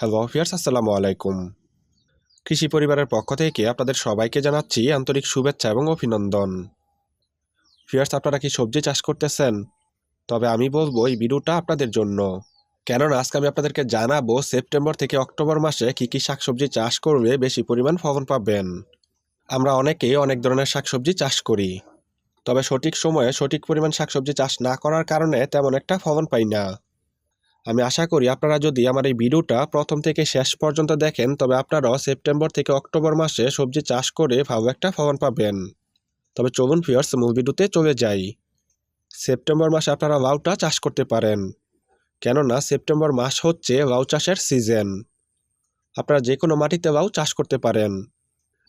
Hello fierce আসসালামু আলাইকুম। কৃষি পরিবারের পক্ষ থেকে আপনাদের সবাইকে জানাচ্ছি আন্তরিক শুভেচ্ছা এবং অভিনন্দন। ফিয়ার্স আপনারা কি সবজি চাষ করতেছেন? তবে আমি বলব এই ভিডিওটা আপনাদের জন্য। কেননা, আজকে আমি আপনাদেরকে জানাব সেপ্টেম্বর থেকে অক্টোবর মাসে কি কি শাকসবজি চাষ করলে বেশি পরিমাণ ফলন পাবেন। আমরা অনেকেই অনেক ধরনের শাকসবজি চাষ করি। তবে সঠিক সময়ে সঠিক পরিমাণ শাকসবজি চাষ না করার কারণে তেমন একটা ফলন পাই না। আমি আশা করি আপনারা যদি আমার এই ভিডিওটা প্রথম থেকে শেষ পর্যন্ত দেখেন, তবে আপনারাও সেপ্টেম্বর থেকে অক্টোবর মাসে সবজি চাষ করে ভালো একটা ফলন পাবেন। তবে চলুন ফিয়ার্স মূল ভিডিওতে চলে যাই। সেপ্টেম্বর মাসে আপনারা লাউটা চাষ করতে পারেন, কেননা সেপ্টেম্বর মাস হচ্ছে লাউ চাষের সিজন। আপনারা যে কোনো মাটিতে লাউ চাষ করতে পারেন,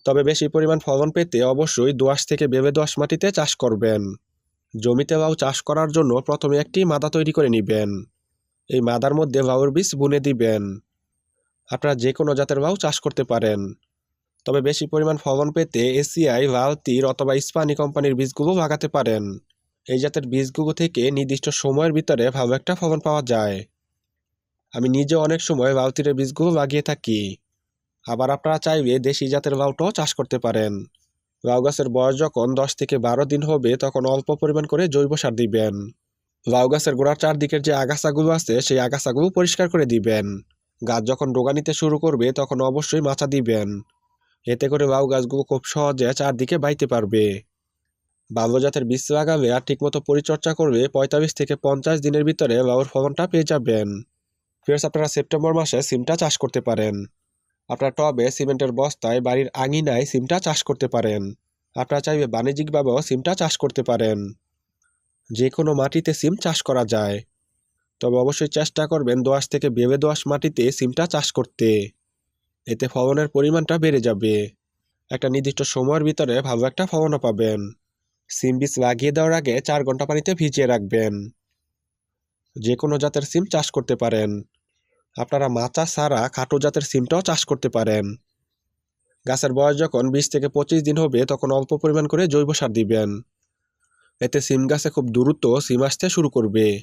তবে বেশি পরিমাণ ফলন পেতে অবশ্যই দোআঁশ থেকে বেবে দোআঁশ মাটিতে চাষ করবেন। জমিতে লাউ চাষ করার জন্য প্রথমে একটি মাদা তৈরি করে নেবেন। এই মাদার মধ্যে লাউর বীজ বুনে দিবেন। আপনারা যে কোনো জাতের লাউ চাষ করতে পারেন। তবে বেশি পরিমাণ ফলন পেতে এসিআই লাল তীর অথবা ইস্পানি কোম্পানির বীজগুলো লাগাতে পারেন। এই জাতের বীজগুলো থেকে নির্দিষ্ট সময়ের ভিতরে ভালো একটা ফলন পাওয়া যায়। আমি নিজে অনেক সময় লাউ তীরের বীজগুলো লাগিয়ে থাকি। আবার আপনারা চাইলে দেশি জাতের লাউটাও চাষ করতে পারেন। লাউ গাছের বয়স যখন দশ থেকে বারো দিন হবে, তখন অল্প পরিমাণ করে জৈব সার দিবেন। লাউ গাছের গোড়ার চারদিকের যে আগাছাগুলো আছে, সেই আগাছাগুলো পরিষ্কার করে দিবেন। গাছ যখন ডোগা নিতে শুরু করবে, তখন অবশ্যই মাচা দিবেন। এতে করে লাউ গাছগুলো খুব সহজে চারদিকে বাইতে পারবে। ভালো জাতের বীজ লাগালে আর ঠিকমতো পরিচর্যা করবে পঁয়তাল্লিশ থেকে পঞ্চাশ দিনের ভিতরে লাউর ফলনটা পেয়ে যাবেন। ফিরস আপনারা সেপ্টেম্বর মাসে সিমটা চাষ করতে পারেন। আপনার টবে সিমেন্টের বস্তায় বাড়ির আঙিনায় সিমটা চাষ করতে পারেন। আপনারা চাইবে বাণিজ্যিকভাবেও সিমটা চাষ করতে পারেন। যে কোনো মাটিতে সিম চাষ করা যায়। তবে অবশ্যই চেষ্টা করবেন দোয়াশ থেকে বেবে দোয়াশ মাটিতে সিমটা চাষ করতে। এতে ফলনের পরিমাণটা বেড়ে যাবে। একটা নির্দিষ্ট সময়ের ভিতরে ভালো একটা ফলনও পাবেন। সিম বীজ লাগিয়ে দেওয়ার আগে চার ঘণ্টা পানিতে ভিজিয়ে রাখবেন। যে কোনো জাতের সিম চাষ করতে পারেন। আপনারা মাচা ছাড়া খাটো জাতের সিমটাও চাষ করতে পারেন। গাছের বয়স যখন বিশ থেকে পঁচিশ দিন হবে, তখন অল্প পরিমাণ করে জৈব সার দিবেন। এতে সিম গাছে খুব দ্রুত সিম আসতে শুরু করবে।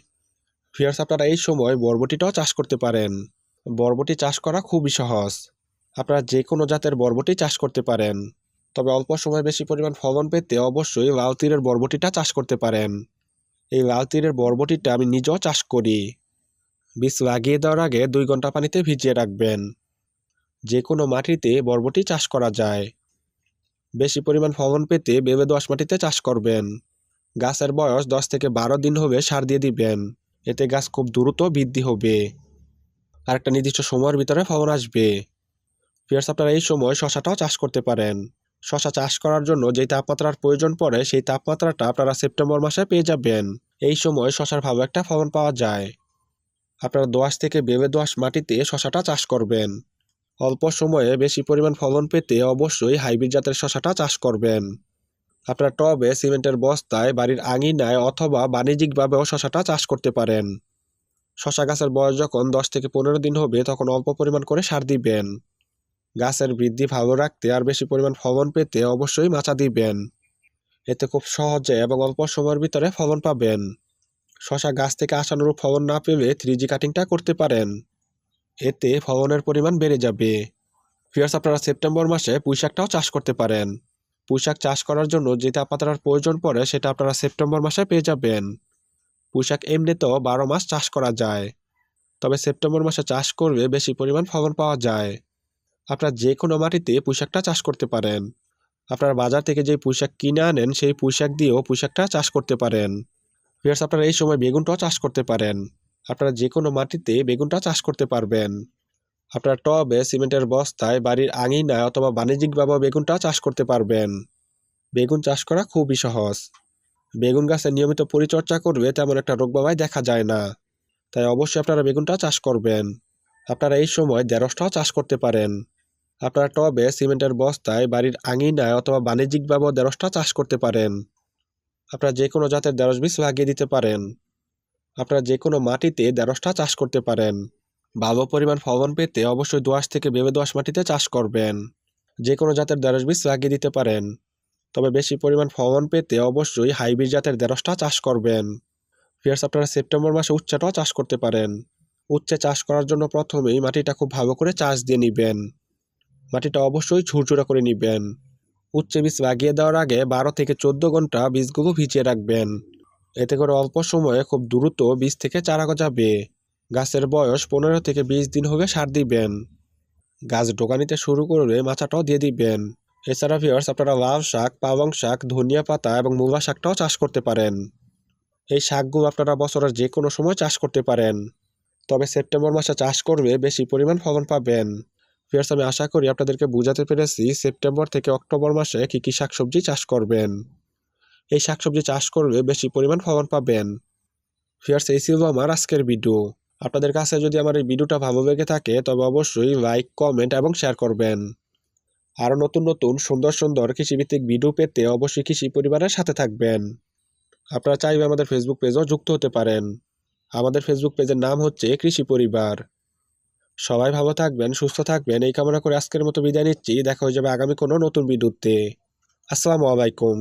ফিয়ার্স আপনারা এই সময় বরবটিটাও চাষ করতে পারেন। বরবটি চাষ করা খুবই সহজ। আপনারা যে কোনো জাতের বরবটি চাষ করতে পারেন। তবে অল্প সময় বেশি পরিমাণ ফলন পেতে অবশ্যই লাল তীরের বরবটিটা চাষ করতে পারেন। এই লাল তীরের বরবটিটা আমি নিজেও চাষ করি। বীজ লাগিয়ে দেওয়ার আগে দুই ঘণ্টা পানিতে ভিজিয়ে রাখবেন। যে কোনো মাটিতে বরবটি চাষ করা যায়। বেশি পরিমাণ ফলন পেতে বেবে দোআঁশ মাটিতে চাষ করবেন। গাছের বয়স দশ থেকে বারো দিন হবে সার দিয়ে দিবেন। এতে গাছ খুব দ্রুত বৃদ্ধি হবে। আর একটা নির্দিষ্ট সময়ের ভিতরে ফলন আসবে। ফিয়ার্স, আপনারা এই সময় শশাটাও চাষ করতে পারেন। শশা চাষ করার জন্য যেই তাপমাত্রার প্রয়োজন পড়ে, সেই তাপমাত্রাটা আপনারা সেপ্টেম্বর মাসে পেয়ে যাবেন। এই সময় শশার ভালো একটা ফলন পাওয়া যায়। আপনারা দোআঁশ থেকে বেবে দোআঁশ মাটিতে শশাটা চাষ করবেন। অল্প সময়ে বেশি পরিমাণ ফলন পেতে অবশ্যই হাইব্রিড জাতের শশাটা চাষ করবেন। আপনার টবে সিমেন্টের বস্তায় বাড়ির আঙিনায় অথবা বাণিজ্যিকভাবেও শশাটা চাষ করতে পারেন। শশা গাছের বয়স যখন দশ থেকে পনেরো দিন হবে, তখন অল্প পরিমাণ করে সার দিবেন। গাছের বৃদ্ধি ভালো রাখতে আর বেশি পরিমাণ ফলন পেতে অবশ্যই মাচা দিবেন। এতে খুব সহজে এবং অল্প সময়ের ভিতরে ফলন পাবেন। শশা গাছ থেকে আশানুরূপ ফলন না পেলে থ্রি জি কাটিংটা করতে পারেন। এতে ফলনের পরিমাণ বেড়ে যাবে। ফিয়ার্স, আপনারা সেপ্টেম্বর মাসে পুঁইশাকটাও চাষ করতে পারেন। পুঁইশাক চাষ করার জন্য যে তাপমাত্রার প্রয়োজন পড়ে সেটা আপনারা সেপ্টেম্বর মাসে পেয়ে যাবেন। পুঁইশাক এমনিতেও বারো মাস চাষ করা যায়। তবে সেপ্টেম্বর মাসে চাষ করলে বেশি পরিমাণ ফলন পাওয়া যায়। আপনারা যে কোনো মাটিতে পুঁইশাকটা চাষ করতে পারেন। আপনার বাজার থেকে যে পুঁইশাক কিনে আনেন সেই পুঁইশাক দিয়েও পুঁইশাকটা চাষ করতে পারেন। ফিয়ার্স আপনারা এই সময় বেগুনটাও চাষ করতে পারেন। আপনারা যে কোনো মাটিতে বেগুনটা চাষ করতে পারবেন। আপনারা টবে, সিমেন্টের বস্তায়, বাড়ির আঙিনায় অথবা বাণিজ্যিকভাবে বেগুনটা চাষ করতে পারবেন। বেগুন চাষ করা খুবই সহজ। বেগুন গাছের নিয়মিত পরিচর্যা করবে তেমন একটা রোগবাবাই দেখা যায় না। তাই অবশ্যই আপনারা বেগুনটা চাষ করবেন। আপনারা এই সময় দেড়শটাও চাষ করতে পারেন। আপনারা টবে, সিমেন্টের বস্তায়, বাড়ির আঙিনায় অথবা বাণিজ্যিকভাবে দেড়শটা চাষ করতে পারেন। আপনারা যে কোনো জাতের দেড়শ বীজ লাগিয়ে দিতে পারেন। আপনারা যে কোনো মাটিতে দেড়শটা চাষ করতে পারেন। ভালো পরিমাণ ফলন পেতে অবশ্যই দোআঁশ থেকে বেবে দোআঁশ মাটিতে চাষ করবেন। যে কোনো জাতের দেড়শ বীজ লাগিয়ে দিতে পারেন। তবে বেশি পরিমাণ ফলন পেতে অবশ্যই হাইব্রিড জাতের দেড়শটা চাষ করবেন। ফিয়ার্স আপনারা সেপ্টেম্বর মাসে উচ্চাটাও চাষ করতে পারেন। উচ্ছে চাষ করার জন্য প্রথমেই মাটিটা খুব ভালো করে চাষ দিয়ে নিবেন। মাটিটা অবশ্যই ঝুরঝুরা করে নিবেন। উচ্ছে বীজ লাগিয়ে দেওয়ার আগে বারো থেকে চোদ্দ ঘণ্টা বীজগুলো ভিজিয়ে রাখবেন। এতে করে অল্প সময়ে খুব দ্রুত বীজ থেকে চারা গজাবে। গাছের বয়স পনেরো থেকে বিশ দিন হবে সার দিবেন। গাছ ডোকানিতে শুরু করলে মাচাটাও দিয়ে দিবেন। এছাড়া ভিওর্স আপনারা লাল শাক, পালং শাক, ধনিয়া পাতা এবং মূলা শাকটাও চাষ করতে পারেন। এই শাকগুলো আপনারা বছরের যে কোনো সময় চাষ করতে পারেন। তবে সেপ্টেম্বর মাসে চাষ করবে বেশি পরিমাণ ফলন পাবেন। ভিওর্স আমি আশা করি আপনাদেরকে বুঝাতে পেরেছি সেপ্টেম্বর থেকে অক্টোবর মাসে কী কী শাকসবজি চাষ করবেন। এই শাকসবজি চাষ করবে বেশি পরিমাণ ফলন পাবেন। ভিওর্স এই ছিল আমার আজকের ভিডিও আপনাদের কাছে যদি আমার এই ভিডিওটা ভালো লেগে থাকে, তবে অবশ্যই লাইক কমেন্ট এবং শেয়ার করবেন। আরও নতুন নতুন সুন্দর সুন্দর কৃষিভিত্তিক ভিডিও পেতে অবশ্যই কৃষি পরিবারের সাথে থাকবেন। আপনারা চাইবে আমাদের ফেসবুক পেজও যুক্ত হতে পারেন। আমাদের ফেসবুক পেজের নাম হচ্ছে কৃষি পরিবার। সবাই ভালো থাকবেন, সুস্থ থাকবেন, এই কামনা করে আজকের মতো বিদায় নিচ্ছি। দেখা হয়ে যাবে আগামী কোনো নতুন ভিডিওতে আসসালামু আলাইকুম।